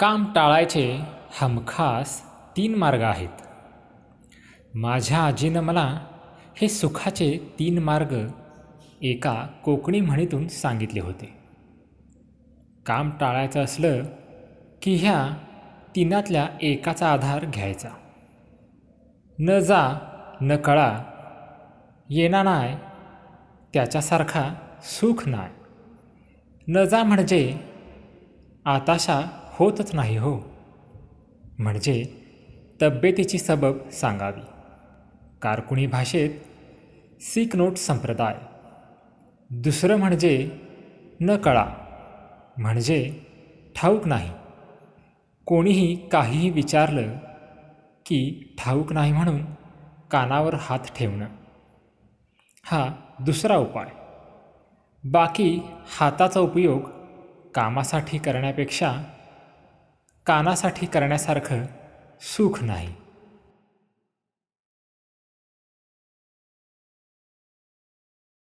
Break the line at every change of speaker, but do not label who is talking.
काम टाळायचे हमखास तीन मार्ग आहेत. माझ्या आजीनं मला हे सुखाचे तीन मार्ग एका कोकणी म्हणीतून सांगितले होते. काम टाळायचं असलं की ह्या तिनातल्या एकाचा आधार घ्यायचा. न जा न कळा येणार नाही त्याच्यासारखा सुख नाही न जा म्हणजे आताशा होतच नाही हो. म्हणजे तब्येतीची सबब सांगावी. कारकुणी भाषेत सिक नोट संप्रदाय. दुसरं म्हणजे न कळा. म्हणजे ठाऊक नाही. कोणीही काहीही विचारलं की ठाऊक नाही म्हणून कानावर हात ठेवणं. हा दुसरा उपाय. बाकी हाताचा उपयोग कामासाठी करण्यापेक्षा कानासाठी करण्यासारखं सुख नाही.